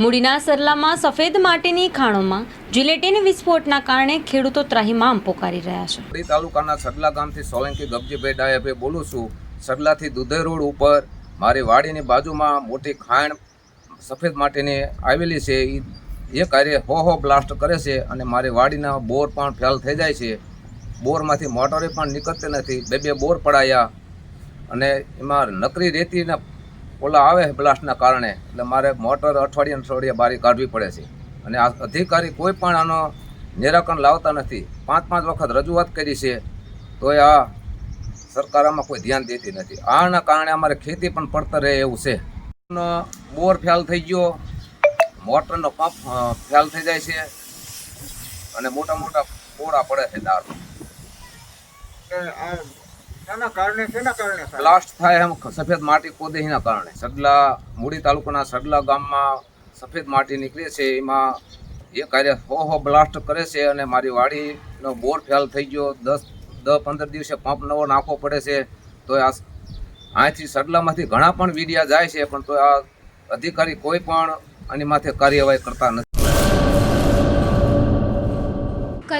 મૂડીના સરલામાં સફેદ માટીની ખાણોમાં જિલેટીન વિસ્ફોટના કારણે ખેડૂતો ત્રાહિમામ પોકારી રહ્યા છે. કડી તાલુકાના સરલા ગામથી સોલંકી ગબજીભાઈ ડાયાભાઈ બોલું છું, સરલાથી દુધઈ રોડ ઉપર મારી વાડીની બાજુમાં મોટી ખાણ સફેદ માટીની આવેલી છે. એ કાર્ય હો હો બ્લાસ્ટ કરે છે અને મારી વાડીના બોર પણ ફેલ થઈ જાય છે. બોરમાંથી મોટરે પણ નીકળતી નથી. બે બે બોર પડાયા અને એમાં નકરી રેતીના ઓલા આવે બ્લાસ્ટના કારણે. એટલે મારે મોટર અઠવાડિયે અઠવાડિયે બારી કાઢવી પડે છે. અને આ અધિકારી કોઈ પણ આનો નિરાકરણ લાવતા નથી. પાંચ પાંચ વખત રજૂઆત કરી છે. તોય આ સરકાર આમાં કોઈ ધ્યાન દેતી નથી. આના કારણે અમારે ખેતી પણ પડતર રહે એવું છે. બોર ફેલ થઈ ગયો. મોટરનો પંપ ફેલ થઈ જાય છે. અને મોટા મોટા પોળા પડે છે દારૂ થાય? બ્લાસ્ટ થાય એમ સફેદ માટી કોદે એના કારણે. સડલા, મૂડી તાલુકાના સડલા ગામમાં સફેદ માટી નીકળે છે. એમાં એ કાર્ય હો હો બ્લાસ્ટ કરે છે અને મારી વાડીનો બોર ફેલ થઈ ગયો. દસ દસ પંદર દિવસે પંપ નવો નાખવો પડે છે. તો આ અહીંથી સડલામાંથી ઘણા પણ વીડિયા જાય છે, પણ તો આ અધિકારી કોઈ પણ આની માથે કાર્યવાહી કરતા નથી.